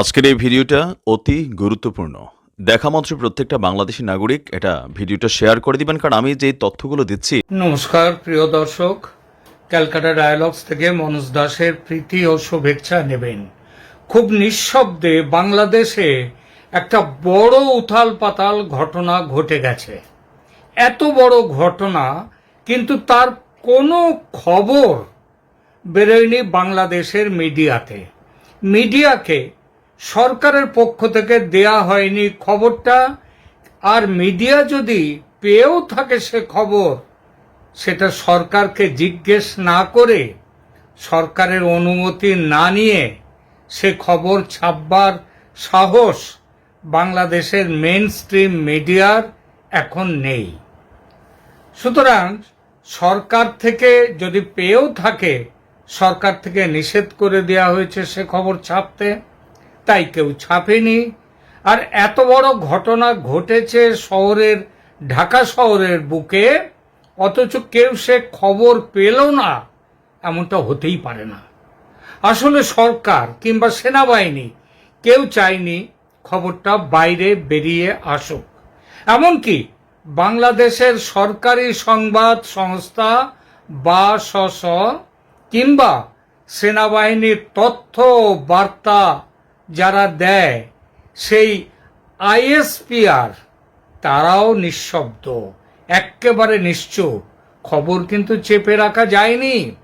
আজকের এই ভিডিওটা অতি গুরুত্বপূর্ণ। দেখা মাত্র প্রত্যেকটা বাংলাদেশি নাগরিক এটা ভিডিওটা শেয়ার করে দিবেন, কারণ আমি যে তথ্যগুলো দিচ্ছি। নমস্কার, প্রিয় দর্শক। ক্যালকাটা ডায়ালগস থেকে মনোজ দাসের প্রীতি ও শুভেচ্ছা নেবেন। খুব নিঃশব্দে বাংলাদেশে একটা বড় উথাল পাতাল ঘটনা ঘটে গেছে। এত বড় ঘটনা, কিন্তু তার কোনো খবর বেরোয়নি বাংলাদেশের মিডিয়াতে। মিডিয়াকে সরকারের পক্ষ থেকে দেয়া হয়নি খবরটা। আর মিডিয়া যদি পেয়েও থাকে সে খবর, সেটা সরকারকে জিজ্ঞেস না করে, সরকারের অনুমতি না নিয়ে সে খবর ছাপবার সাহস বাংলাদেশের মেন স্ট্রিম মিডিয়ার এখন নেই। সুতরাং সরকার থেকে যদি পেয়েও থাকে, সরকার থেকে নিষেধ করে দেওয়া হয়েছে সে খবর ছাপতে। তাই কেউ ছাপেনি। আর এত বড় ঘটনা ঘটেছে শহরের, ঢাকা শহরের বুকে, অথচ কেউ সে খবর পেল না, এমনটা হতেই পারে না। আসলে সরকার কিংবা সেনাবাহিনী কেউ চায়নি খবরটা বাইরে বেরিয়ে আসুক। এমনকি বাংলাদেশের সরকারি সংবাদ সংস্থা বা স্ব কিংবা সেনাবাহিনীর তথ্য বার্তা যারা দেয়, সেই আইএসপিআর তারাও নিঃশব্দ। একেবারে নিশ্চুপ। খবর কিন্তু চেপে রাখা যায়নি।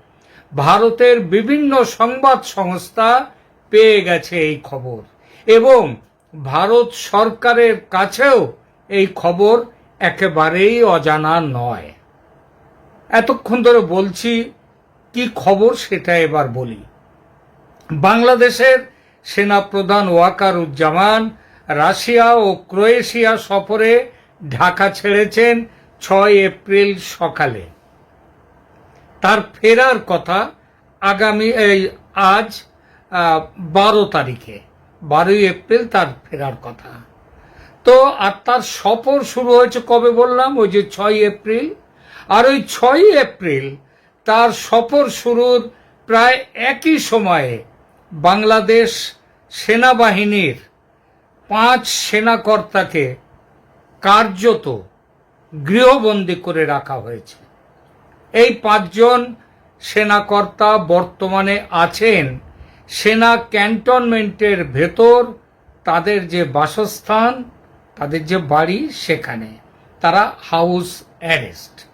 ভারতের বিভিন্ন সংবাদ সংস্থা পেয়ে গেছে এই খবর। এবং ভারত সরকারের কাছেও এই খবর একেবারেই অজানা নয়। এতক্ষণ ধরে বলছি, কি খবর সেটা এবার বলি। বাংলাদেশের সেনাপ্রধান ওয়াকারুজ্জামান রাশিয়া ও ক্রোয়েশিয়া সফরে ঢাকা ছেড়েছেন ছয় এপ্রিল সকালে। তার ফেরার কথা আগামী, এই আজ বারো তারিখে। বারোই এপ্রিল তার ফেরার কথা। তো আর তার সফর শুরু হয়েছে কবে বললাম? ওই যে ছয় এপ্রিল। আর ওই ছয় এপ্রিল তার সফর শুরুর প্রায় একই সময়ে বাংলাদেশ সেনাবাহিনীর পাঁচ সেনাকর্তাকে কার্যত গৃহবন্দী করে রাখা হয়েছে। এই পাঁচজন সেনাকর্তা বর্তমানে আছেন সেনা ক্যান্টনমেন্টের ভেতর, তাদের যে বাসস্থান, তাদের যে বাড়ি সেখানে। তারা হাউস অ্যারেস্ট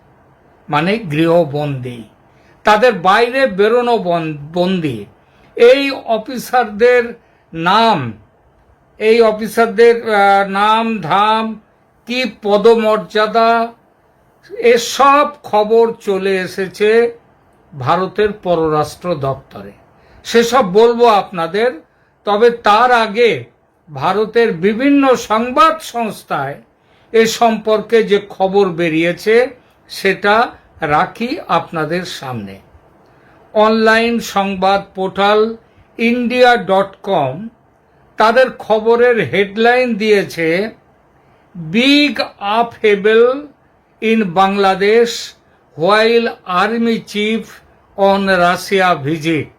মানে গৃহবন্দী। তাদের বাইরে বেরোনো বন- বন্দি। এই অফিসারদের নাম। এই অফিসারদের নাম, ধাম, কি পদমর্যাদা এসব খবর চলে এসেছে ভারতের পররাষ্ট্র দপ্তরে। সেসব বলব আপনাদের, তবে তার আগে ভারতের বিভিন্ন সংবাদ সংস্থায় এ সম্পর্কে যে খবর বেরিয়েছে, সেটা রাখি আপনাদের সামনে। অনলাইন সংবাদ পোর্টাল ইন্ডিয়া ডট কম তাদের খবরের হেডলাইন দিয়েছে big upheaval in Bangladesh while army chief on Russia visit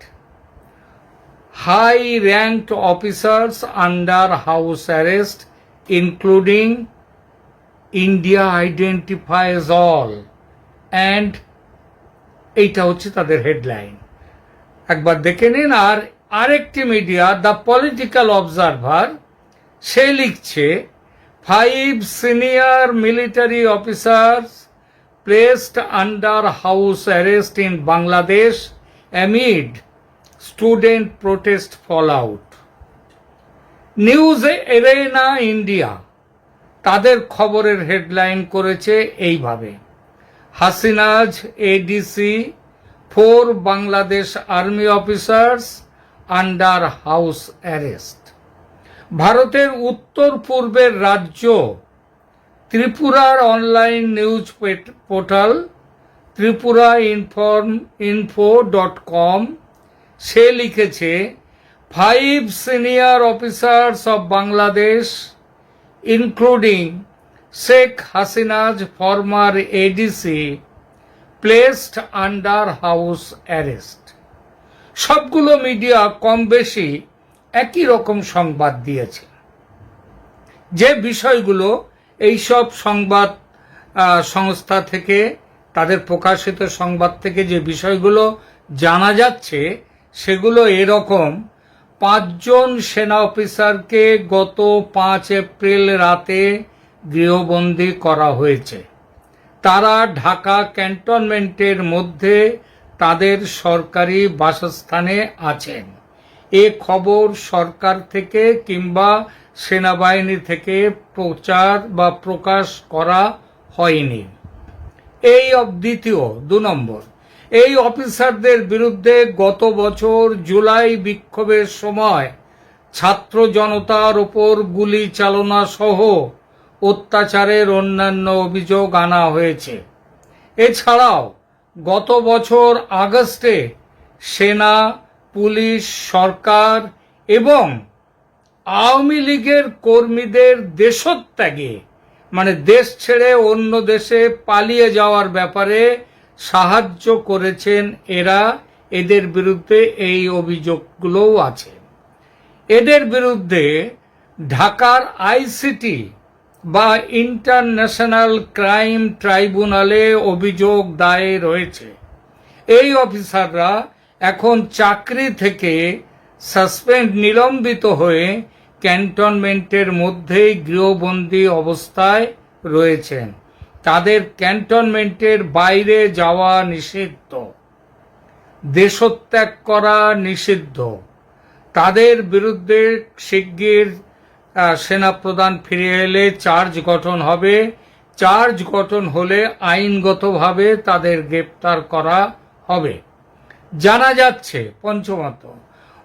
high ranked officers under house arrest including India identifies all and এইটা হচ্ছে তাদের হেডলাইন একবার দেখে নিন আর আরেকটি মিডিয়া দ্য পলিটিক্যাল অবজারভার সে লিখছে five senior military officers placed under house arrest in Bangladesh amid student protest fallout news arena India তাদের খবরের হেডলাইন করেছে এইভাবে, Hasina's ADC four Bangladesh army officers under house arrest. ভারতের উত্তর পূর্বের রাজ্য ত্রিপুরার online news portal Tripura inform, info dot com, সে লিখেছে, five senior officers of Bangladesh, including Sheikh Hasina's former ADC, placed under house arrest. সবগুলো media কম বেশি একই রকম সংবাদ দিয়েছে। যে বিষয়গুলো এইসব সংবাদ সংস্থা থেকে, তাদের প্রকাশিত সংবাদ থেকে যে বিষয়গুলো জানা যাচ্ছে, সেগুলো এরকম। পাঁচজন সেনা অফিসারকে গত পাঁচ এপ্রিল রাতে গৃহবন্দী করা হয়েছে। তারা ঢাকা ক্যান্টনমেন্টের মধ্যে তাদের সরকারি বাসস্থানে আছেন। এ খবর সরকার থেকে কিংবা সেনাবাহিনী থেকে প্রচার বা প্রকাশ করা হয়নি। এই দ্বিতীয়, দু নম্বর। এই অফিসারদের বিরুদ্ধে গত বছর জুলাই বিক্ষোভের সময় ছাত্র জনতার ওপর গুলি চালনা সহ অত্যাচারের অন্যান্য অভিযোগ আনা হয়েছে। এছাড়াও গত বছর আগস্টে সেনা, পুলিশ, সরকার এবং আওয়ামী লীগের কর্মীদের দেশত্যাগে মানে দেশ ছেড়ে অন্য দেশে পালিয়ে যাওয়ার ব্যাপারে সাহায্য করেছেন এরা। এদের বিরুদ্ধে এই অভিযোগগুলোও আছে। এদের বিরুদ্ধে ঢাকার আইসিটি বা ইন্টারন্যাশনাল ক্রাইম ট্রাইব্যুনালে অভিযোগ দায়ে রয়েছে। এই অফিসাররা এখন চাকরি থেকে সাসপেন্ড নিলম্বিত হয়ে ক্যান্টনমেন্টের মধ্যেই গৃহবন্দী অবস্থায় রয়েছেন। তাদের ক্যান্টনমেন্টের বাইরে যাওয়া নিষিদ্ধ। দেশত্যাগ করা নিষিদ্ধ। তাদের বিরুদ্ধে শিগগির সেনাপ্রধান ফিরে এলে চার্জ গঠন হবে। চার্জ গঠন হলে আইনগতভাবে তাদের গ্রেপ্তার করা হবে। জানা যাচ্ছে, পঞ্চমত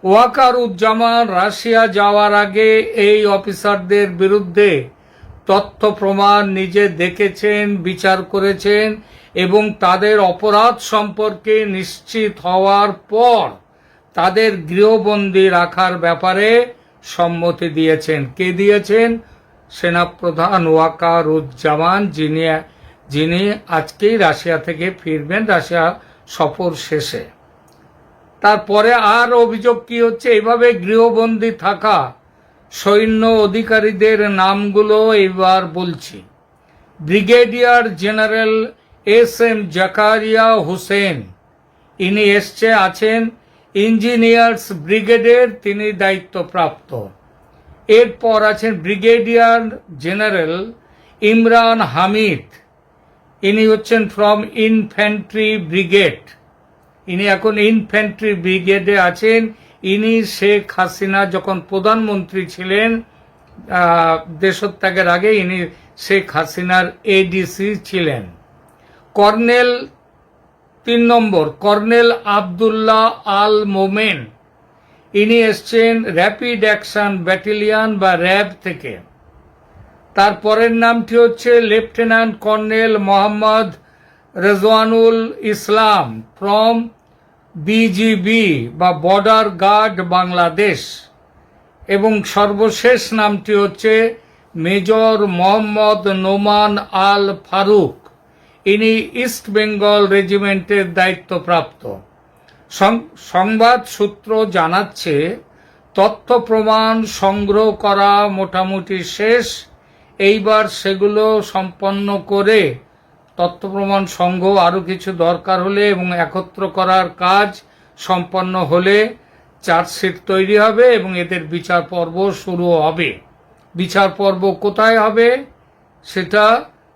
ওয়াকার উজ্জামান রাশিয়া যাওয়ার আগে এই অফিসারদের বিরুদ্ধে তথ্য প্রমাণ নিজে দেখেছেন, বিচার করেছেন এবং তাদের অপরাধ সম্পর্কে নিশ্চিত হওয়ার পর তাদের গৃহবন্দী রাখার ব্যাপারে সম্মতি দিয়েছেন। কে দিয়েছেন? সেনাপ্রধান ওয়াকার উজ্জামান যিনি যিনি আজকেই রাশিয়া থেকে ফিরবেন। রাশিয়া সফর শেষে। তারপরে আর অভিযোগ কি হচ্ছে? এইভাবে গৃহবন্দী থাকা সৈন্য অধিকারীদের নামগুলো এবার বলছি। Brigadier general S M Zakaria Hussain, ইনি এসছে, আছেন ইঞ্জিনিয়ার্স ব্রিগেডের তিনি দায়িত্বপ্রাপ্ত। এরপর আছেন ব্রিগেডিয়ার জেনারেল ইমরান হামিদ। ইনি হচ্ছেন ফ্রম ইনফ্যান্ট্রি ব্রিগেড। ইনি এখন ইনফ্যান্ট্রি ব্রিগেডে আছেন। ইনি শেখ হাসিনা যখন প্রধানমন্ত্রী ছিলেন দেশত্যাগের আগে ইনি শেখ হাসিনার এডিসি ছিলেন। কর্নেল তিন নম্বর, কর্নেল আবদুল্লাহ আল মোমেন ইনি এসছেন র্যাপিড অ্যাকশন ব্যাটালিয়ন বা র্যাব থেকে। তার পরের নামটি হচ্ছে lieutenant colonel Mohammad Rezwanul Islam from BGB বা বর্ডার গার্ড বাংলাদেশ এবং সর্বশেষ নামটি হচ্ছে মেজর মোহাম্মদ নোমান আল ফারুক ইনি ইস্ট বেঙ্গল রেজিমেন্টের দায়িত্বপ্রাপ্ত। সংবাদ সূত্র জানাচ্ছে, তথ্য প্রমাণ সংগ্রহ করা মোটামুটি শেষ, এইবার সেগুলো সম্পন্ন করে তথ্য প্রমাণ সংগ্রহ আরও কিছু দরকার হলে এবং একত্র করার কাজ সম্পন্ন হলে চার্জশিট তৈরি হবে এবং এদের বিচার পর্ব শুরু হবে। বিচার পর্ব কোথায় হবে সেটা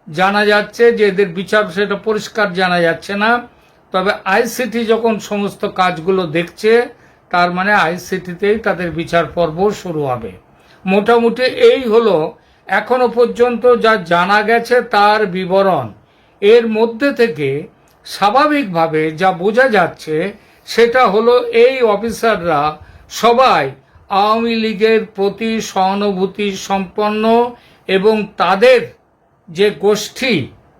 জানা যাচ্ছে যে এদের বিচার সেটা পরিষ্কার জানা যাচ্ছে না। তবে আইসিটি যখন সমস্ত কাজগুলো দেখছে, তার মানে আইসিটিতেই তাদের বিচার পর্ব শুরু হবে। মোটামুটি এই হলো। এখনও পর্যন্ত যা জানা গেছে তার বিবরণ। এর মধ্যে থেকে স্বাভাবিকভাবে যা বোঝা যাচ্ছে, সেটা হলো এই অফিসাররা সবাই আওয়ামী লীগের প্রতি সহানুভূতি সম্পন্ন এবং তাদের যে গোষ্ঠী,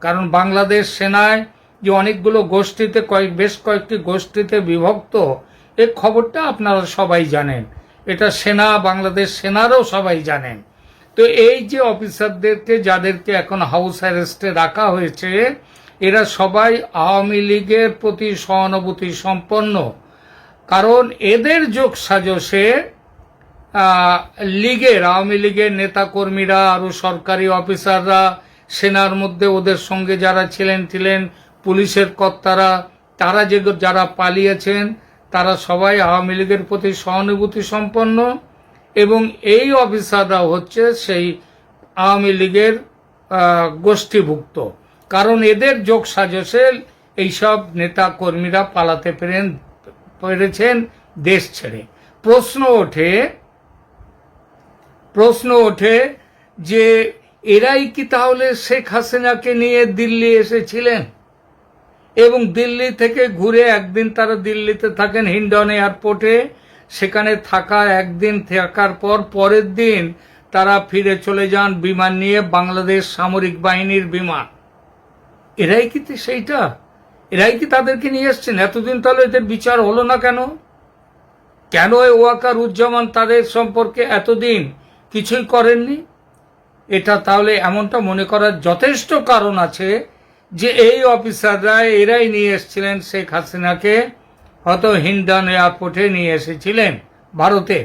কারণ বাংলাদেশ সেনায় যে অনেকগুলো গোষ্ঠীতে কয়েক, বেশ কয়েকটি গোষ্ঠীতে বিভক্ত, এ খবরটা আপনারা সবাই জানেন। এটা সেনা, বাংলাদেশ সেনারও সবাই জানেন। তো এই যে অফিসারদেরকে, যাদেরকে এখন হাউস অ্যারেস্টে রাখা হয়েছে, এরা সবাই আওয়ামী লীগের প্রতি সহানুভূতি সম্পন্ন কারণ এদের যোগ সাজসে লীগের, আওয়ামী লীগের নেতাকর্মীরা, আরও সরকারি অফিসাররা সেনার মধ্যে ওদের সঙ্গে যারা ছিলেন ছিলেন পুলিশের কর্তারা, তারা যে যারা পালিয়েছেন, তারা সবাই আওয়ামী লীগের প্রতি সহানুভূতি সম্পন্ন এবং এই অফিসাররা হচ্ছে সেই আওয়ামী লীগের গোষ্ঠীভুক্ত। কারণ এদের যোগ সাজসে এইসব নেতা কর্মীরা পালাতে পেরেন, পেরেছেন দেশ ছেড়ে। প্রশ্ন ওঠে প্রশ্ন ওঠে যে এরাই কি তাহলে শেখ হাসিনাকে নিয়ে দিল্লি এসেছিলেন? এবং দিল্লি থেকে ঘুরে একদিন তারা দিল্লিতে থাকেন হিন্ডন এয়ারপোর্টে, সেখানে থাকা একদিন থাকার পর পরের দিন তারা ফিরে চলে যান বিমান নিয়ে বাংলাদেশ সামরিক বাহিনীর বিমান। এরাই কি সেইটা? এরাই কি তাদেরকে নিয়ে এসছেন? এতদিন তাহলে এদের বিচার হলো না কেন? কেন ওয়াকার উজ্জামান তাদের সম্পর্কে এতদিন কিছুই করেননি? এটা তাহলে এমনটা মনে করার যথেষ্ট কারণ আছে যে এই অফিসাররা, এরাই নিয়ে এসেছিলেন শেখ হাসিনাকে, হয়তো হিন্ডন এয়ারপোর্টে নিয়ে এসেছিলেন ভারতে।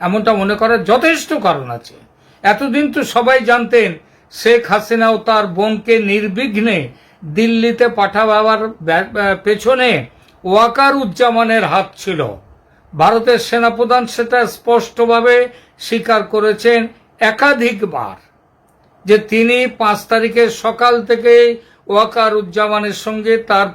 এমনটা মনে করার যথেষ্ট কারণ আছে। এতদিন তো সবাই জানতেন শেখ হাসিনা ও তার বোনকে নির্বিঘ্নে দিল্লিতে পাঠাবার পেছনে ওয়াকার উজ্জামানের হাত ছিল। ভারতের সেনাপ্রধান সেটা স্পষ্টভাবে স্বীকার করেছেন একাধিকবার যে তিনি পাঁচ তারিখের সকাল থেকে ওয়াকার উজ্জামানের সঙ্গে তার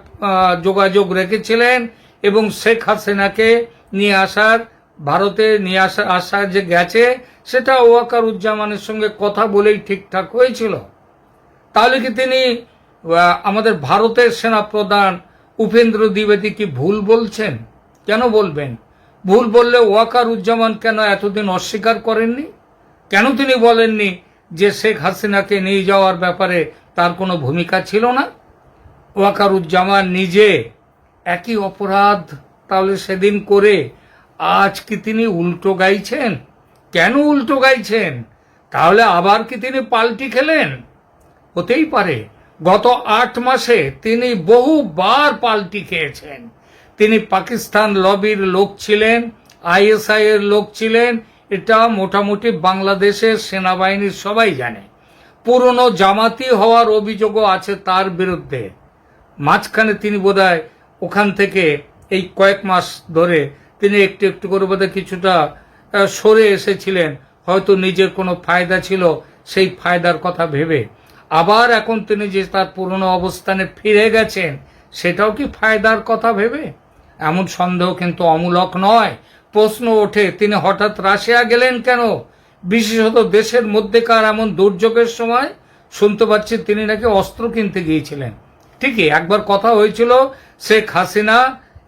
যোগাযোগ রেখেছিলেন এবং শেখ হাসিনাকে নিয়ে আসার, ভারতে নিয়ে আসা আসা যে গেছে, সেটা ওয়াকার উজ্জামানের সঙ্গে কথা বলেই ঠিকঠাক হয়েছিল। তাহলে কি তিনি আমাদের ভারতের সেনাপ্রধান উপেন্দ্র দ্বিবেদী কি ভুল বলছেন? কেন বলবেন? ভুল বললে ওয়াকার উজ্জামান কেন এতদিন অস্বীকার করেননি? কেন তিনি বলেননি যে শেখ হাসিনাকে নিয়ে যাওয়ার ব্যাপারে তার কোনো ভূমিকা ছিল না? ওয়াকারুজ্জামান নিজে একই অপরাধ তাহলে সেদিন করে আজ কি তিনি উল্টো গাইছেন? কেন উল্টো গাইছেন? তাহলে আবার কি তিনি পাল্টি খেলেন? হতেই পারে। গত আট মাসে তিনি বহুবার পাল্টি খেয়েছেন। তিনি পাকিস্তান লবির লোক ছিলেন, আইএসআই এর লোক ছিলেন এটা মোটামুটি বাংলাদেশের সেনাবাহিনীর সবাই জানে। পুরনো জামাতি হওয়ার অভিযোগও আছে তার বিরুদ্ধে। মাঝখানে তিনি বোধহয় ওখান থেকে এই কয়েক মাস ধরে তিনি একটু একটু করে বোধহয় কিছুটা সরে এসেছিলেন। হয়তো নিজের কোনো ফায়দা ছিল, সেই ফায়দার কথা ভেবে। আবার এখন তিনি যে তার পুরনো অবস্থানে ফিরে গেছেন, সেটাও কি ফায়দার কথা ভেবে? এমন সন্দেহ কিন্তু অমূলক নয়। প্রশ্ন ওঠে, তিনি হঠাৎ রাশিয়া গেলেন কেন? বিশেষত দেশের মধ্যেকার এমন দুর্যোগের সময় শুনতে পাচ্ছি তিনি নাকি অস্ত্র কিনতে গিয়েছিলেন। ঠিকই, একবার কথা হয়েছিল শেখ হাসিনা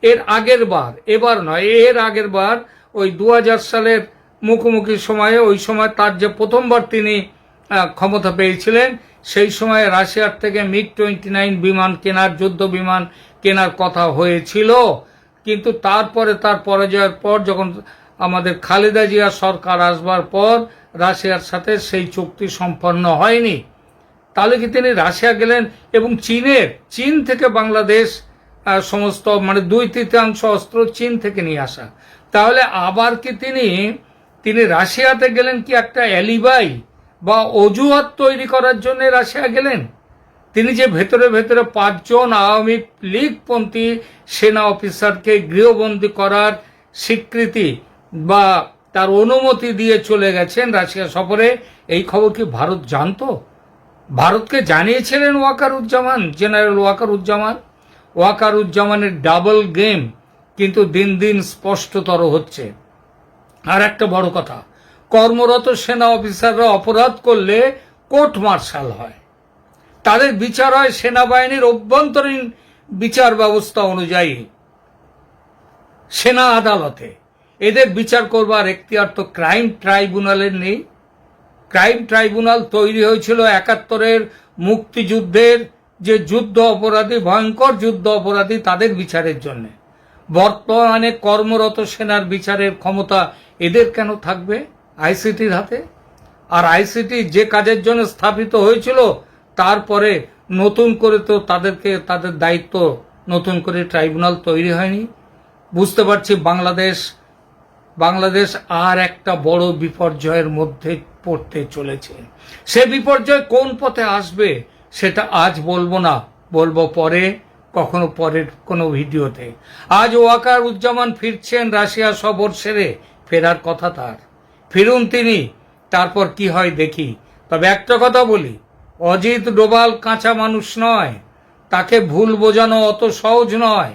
এর আগের বার, এবার নয়, এর আগের বার ওই দু হাজার সালের মুখোমুখি সময়ে, ওই সময় তার যে প্রথমবার তিনি ক্ষমতা পেয়েছিলেন, সেই সময় রাশিয়ার থেকে মিগ টোয়েন্টি নাইন বিমান কেনার, যুদ্ধ বিমান কেনার কথা হয়েছিল। কিন্তু তারপরে, তার পরাজয়ের পর যখন আমাদের খালেদা জিয়া সরকার আসবার পর রাশিয়ার সাথে সেই চুক্তি সম্পন্ন হয়নি, তাহলে কি তিনি রাশিয়া গেলেন? এবং চীনের, চীন থেকে বাংলাদেশ সমস্ত মানে দুই তৃতীয়াংশ অস্ত্র চীন থেকে নিয়ে আসা। তাহলে আবার কি তিনি তিনি রাশিয়াতে গেলেন কি একটা অ্যালিবাই বা অজুহাত তৈরি করার জন্য রাশিয়া গেলেন? তিনি যে ভেতরে ভেতরে পাঁচজন আওয়ামী লীগপন্থী সেনা অফিসারকে গৃহবন্দী করার স্বীকৃতি বা তার অনুমতি দিয়ে চলে গেছেন রাশিয়া সফরে, এই খবর কি ভারত জানতো? ভারতকে জানিয়েছিলেন ওয়াকারুজ্জামান, জেনারেল ওয়াকারুজ্জামান। ওয়াকারুজ্জামানের ডাবল গেম কিন্তু দিন দিন স্পষ্টতর হচ্ছে। আর একটা বড় কথা, কর্মরত সেনা অফিসাররা অপরাধ করলে কোর্ট মার্শাল হয়। তাদের বিচার হয় সেনাবাহিনীর অভ্যন্তরীণ বিচার ব্যবস্থা অনুযায়ী। সেনা আদালতে। এদের বিচার করবার এখতিয়ার তো ক্রাইম ট্রাইব্যুনালের নেই। ক্রাইম ট্রাইব্যুনাল তৈরি হয়েছিল একাত্তরের মুক্তিযুদ্ধের যে যুদ্ধ অপরাধী, ভয়ঙ্কর যুদ্ধ অপরাধী তাদের বিচারের জন্য। বর্তমানে কর্মরত সেনার বিচারের ক্ষমতা এদের কেন থাকবে? আইসিটির হাতে? আর আইসিটি যে কাজের জন্য স্থাপিত হয়েছিল তারপরে নতুন করে তো তাদেরকে, তাদের দায়িত্ব নতুন করে ট্রাইব্যুনাল তৈরি হয়নি। বুঝতে পারছি বাংলাদেশ বাংলাদেশ আর একটা বড় বিপর্যয়ের মধ্যে পড়তে চলেছে। সে বিপর্যয় কোন পথে আসবে সেটা আজ বলব না, বলব পরে, কখনো পরের কোনো ভিডিওতে। আজ ওয়াকার উজ্জামান ফিরছেন রাশিয়া সবর সেরে, ফেরার কথা তার। ফিরুন তিনি, তারপর কি হয় দেখি। তবে একটা কথা বলি অজিত ডোবাল কাঁচা মানুষ নয়। তাকে ভুল বোঝানো অত সহজ নয়।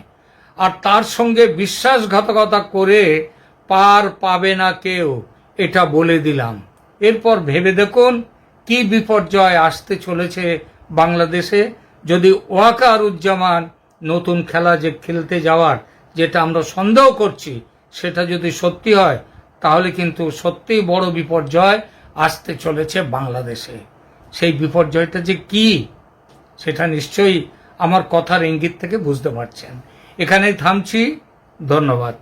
আর তার সঙ্গে বিশ্বাসঘাতকতা করে পার পাবে না কেউ, এটা বলে দিলাম। এরপর ভেবে দেখুন কি বিপর্যয় আসতে চলেছে বাংলাদেশে। যদি ওয়াকারুজ্জামান নতুন খেলা যে খেলতে যাওয়ার, যেটা আমরা সন্দেহ করছি, সেটা যদি সত্যি হয়, তাহলে কিন্তু সত্যিই বড় বিপর্যয় আসতে চলেছে বাংলাদেশে। সেই বিপর্যয়টা যে কি, সেটা নিশ্চয়ই আমার কথার ইঙ্গিত থেকে বুঝতে পারছেন। এখানেই থামছি। ধন্যবাদ।